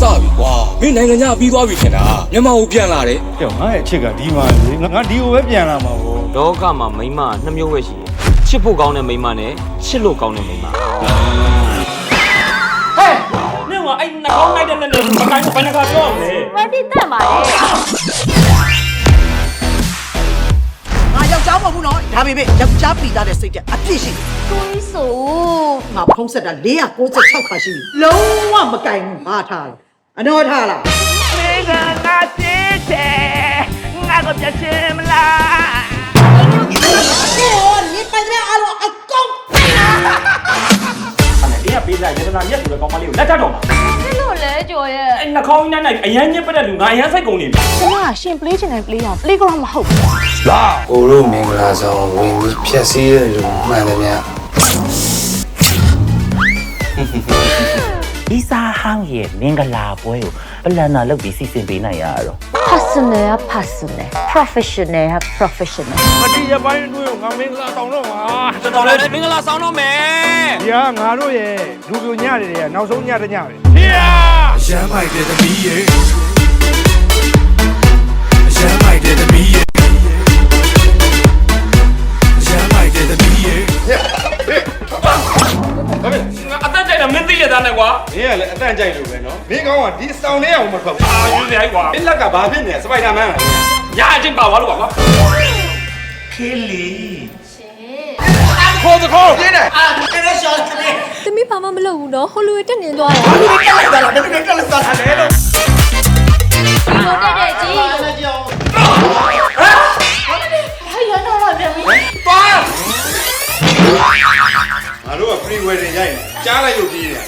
စပြီကွာမင်းနိုင်ငံခြားပြီးသွားပြီထင်တာမြန်မာကိုပြန်လာတယ်ကြောက်ငါရဲ့အချစ်ကဒီမှာလေငါငါဒီကိုပဲပြန်လာမှာဗောလောကမှာမိန်းမနှစ်မျိုးပဲရှိတယ်ချစ်ဖို့ကောင်းတဲ့မိန်းမနဲ့ချစ်လို့ကောင်းတဲ့မိန်းမနင့်ကအဲ့နှကောင်းလိုက်တဲ့နဲ့မကိုင်းဘယ်နှခါပြောရမလဲဝယ်ပြီးတက်ပါလေငါယောက်ျားမဟုတ်ဘူးနော်ဒါပေမဲ့ယောက်ျားပြီးသားတဲ့စိတ်တဲ့အပြစ်ရှိတယ်ကိုကြီးဆိုငါဖုံးဆက်တာ496ခါရှိပြီလုံးဝမကင်ဘူးဘာ ထားလဲအနော်ထားလားဒီကပေးလိုက်ရတနာမြက်ဆိုတဲ့ကောင်မလေးကိုလက်ထပ်တော့မှာဖြစ်လို့လဲကြော်ရဲ့အဲ့နှကောင်းနဲ့နိုင်အရန်ညစ်ပတ်တဲ့လူငါအရန်စိတ်ကုန်နေပြီကျမကရှင် play ချင်တယ် play အောင် play ground မဟုတ်ဘူးကိုတို့မင်္ဂလာဆောင်ဝင်ပြီးဖြည့်စည်းရလို့မှန်တယ်ဗျာ ဒီစာဟောင်းရဲ့မင်္ဂလာပွဲကိုပလန်နာလုပ်ပြီးစီစဉ်ပေးနိုင်ရတော့ personal က personal professional က professional မတိရပိုင်းအတွင်းကိုငါမင်္ဂလာဆောင်တော့မှာတော်တော်လေးမင်္ဂလာဆောင်တော့မယ်ဒီကငါတို့ရဲ့လူပြိုညတွေကနောက်ဆုံးညတစ်ညပဲဖေးရရမ်းမိုက်တဲ့သမီးရဲ့ရ သိရသားနဲ့ကွာမင်းကလည်းအတန့်ကြိုက်လို့ပဲနော်မင်းကောင်းကဒီစောင်းလေးအောင်မထွက်ဘူးအာယူနေကွာမင်းလက်ကဘာဖြစ်နေလဲစပိုက်ဒါမန်လားရအချင်းပါသွားလို့ကွာခေါ်သခေါ်ပြင်းတယ်သမီးဘာမှမလုပ်ဘူးနော်ဟိုလူတက်နေသွားတာဘာလို့တက်လိုက်တာလဲဘယ်လိုတက်လိုက်တာလဲလို့ဟိုတက်တဲ့ကြီးငါ တို့က free wedding ရိုက်နေကြားလိုက်လို့ပြီးတယ်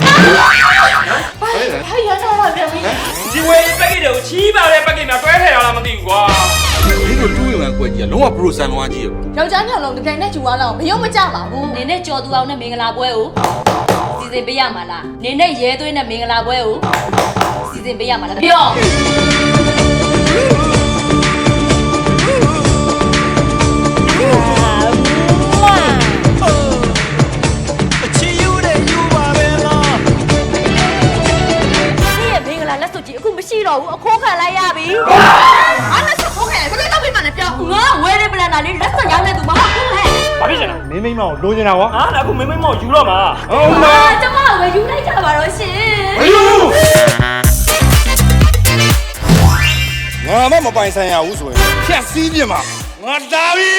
ဒီဝေးပက်ကေတွေကိုချီးပါတဲ့ပက်ကေများတွဲထည့်ရလားမသိဘူးကွာမင်းတို့တူးရင်ကွက်ကြီးကလုံးဝပရိုဆန်သွားကြီးရယောက်ျားညောင်လုံးတကယ်နဲ့ဂျူသွားလောက်မယုံမကြပါဘူးနင်းနဲ့ကြော်သူအောင်နဲ့မင်္ဂလာပွဲကိုစီစဉ်ပေးရမှာလားနင်းနဲ့ရဲသွေးနဲ့မင်္ဂလာပွဲကိုစီစဉ်ပေးရမှာလားပြော တော့ဘူးအခိုးခံလိုက်ရပြီအားနဲ့ဆက်ခိုးခဲ့ဘယ်လိုလုပ်ပြီးမှလဲပြောငါဝဲတဲ့ပလန်နာလေးလက်စွပ်ရောင်းနေသူမဟုတ်ဘူးဟဲ့ဘာဖြစ်ချင်လဲမင်းမိမ့်မအောင်လိုချင်တာကွာဟာလည်းအခုမင်းမင်းမောက်ယူတော့မှာဟုတ်မအာလားကျမဝယ်ယူလိုက်ကြပါတော့ရှင်ငါမမပိုင်ဆိုင်ရဘူးဆိုရင်ဖြတ်စည်းပြင်မှာငါတာပြီ